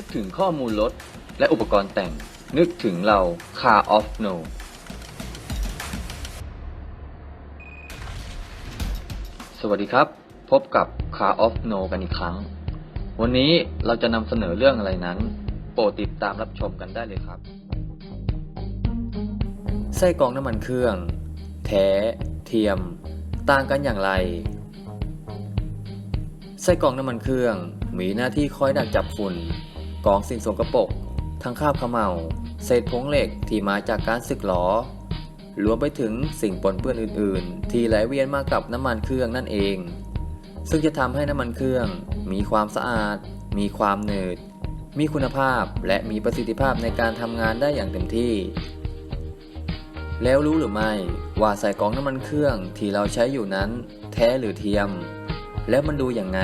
นึกถึงข้อมูลรถและอุปกรณ์แต่ง นึกถึงเรา Car of No สวัสดีครับ พบกับ Car of No กันอีกครั้ง วันนี้เราจะนำเสนอเรื่องอะไรนั้น โปรดติดตามรับชมกันได้เลยครับ ไส้กรองน้ำมันเครื่อง แท้ เทียม ต่างกันอย่างไรไส้กรองน้ำมันเครื่องมีหน้าที่คอยดักจับฝุ่น กองสิ่งสกปรกทั้งคราบขม่าเศษผงเหล็กที่มาจากการสึกหรอรวมไปถึงสิ่งปนเปื้อนอื่น ๆ ที่ไหลเวียนมากับน้ำมันเครื่องนั่นเอง ซึ่งจะทำให้น้ำมันเครื่อง มีความสะอาด มีความหนืด มีคุณภาพและมีประสิทธิภาพในการทำงานได้อย่างเต็มที่ แล้วรู้หรือไม่ว่าใส่กองน้ำมันเครื่องที่เราใช้อยู่นั้น แท้หรือเทียม แล้วมันดูอย่างไง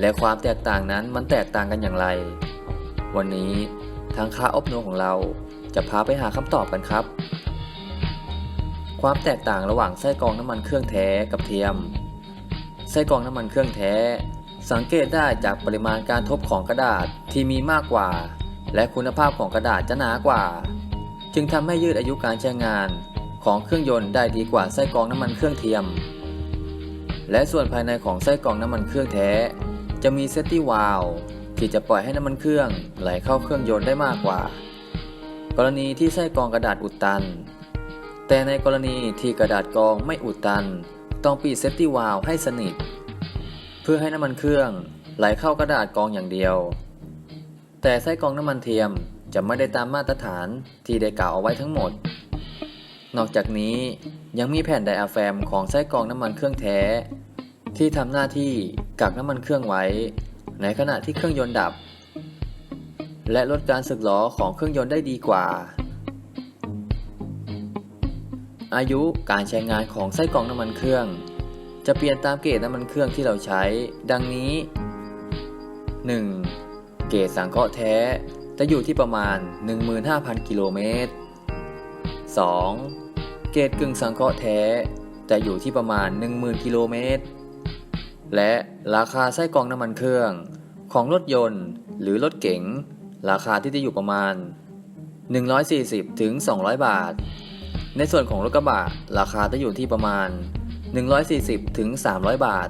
และความแตกต่างนั้นมันแตกต่างกันอย่างไร วันนี้ทางค่าอบโนของเราจะพาไปหาคำตอบกันครับ ความแตกต่างระหว่างไส้กรองน้ำมันเครื่องแท้กับเทียม ไส้กรองน้ำมันเครื่องแท้ สังเกตได้จากปริมาณการทบของกระดาษที่มีมากกว่า และคุณภาพของกระดาษจะหนากว่า จึงทำให้ยืดอายุการใช้งานของเครื่องยนต์ได้ดีกว่าไส้กรองน้ำมันเครื่องเทียม และส่วนภายในของไส้กรองน้ำมันเครื่องแท้ จะมีเซฟตี้วาลว ที่จะปล่อยให้น้ำมันเครื่องไหลเข้าเครื่องยนต์ได้มากกว่า กรณีที่ไส้กรองกระดาษอุดตัน แต่ในกรณีที่กระดาษกรองไม่อุดตัน ต้องปิดเซฟตี้วาลวให้สนิท เพื่อให้น้ำมันเครื่องไหลเข้ากระดาษกรองอย่างเดียว แต่ไส้กรองน้ำมันเทียมจะไม่ได้ตามมาตรฐานที่ได้กล่าวเอาไว้ทั้งหมด นอกจากนี้ยังมีแผ่นไดอะแฟมของไส้กรองน้ำมันเครื่องแท้ ที่ทำหน้าที่กักน้ำมันเครื่องไว้ ในขณะที่เครื่องยนต์ดับ และลดการสึกหรอของเครื่องยนต์ได้ดีกว่า อายุการใช้งานของไส้กรองน้ำมันเครื่อง จะเปลี่ยนตามเกรดน้ำมันเครื่องที่เราใช้ ดังนี้ 1. เกรดสังเคราะห์แท้จะอยู่ที่ประมาณ 15,000 กิโลเมตร 2. เกรดกึ่งสังเคราะห์แท้จะอยู่ที่ประมาณ 10,000 กิโลเมตร และราคาไส้กรองน้ำมันเครื่อง ของรถยนต์ หรือรถเก๋ง ราคาที่จะอยู่ประมาณ 140ถึง200 บาท ในส่วนของรถกระบะราคาจะอยู่ที่ประมาณ 140ถึง300 บาท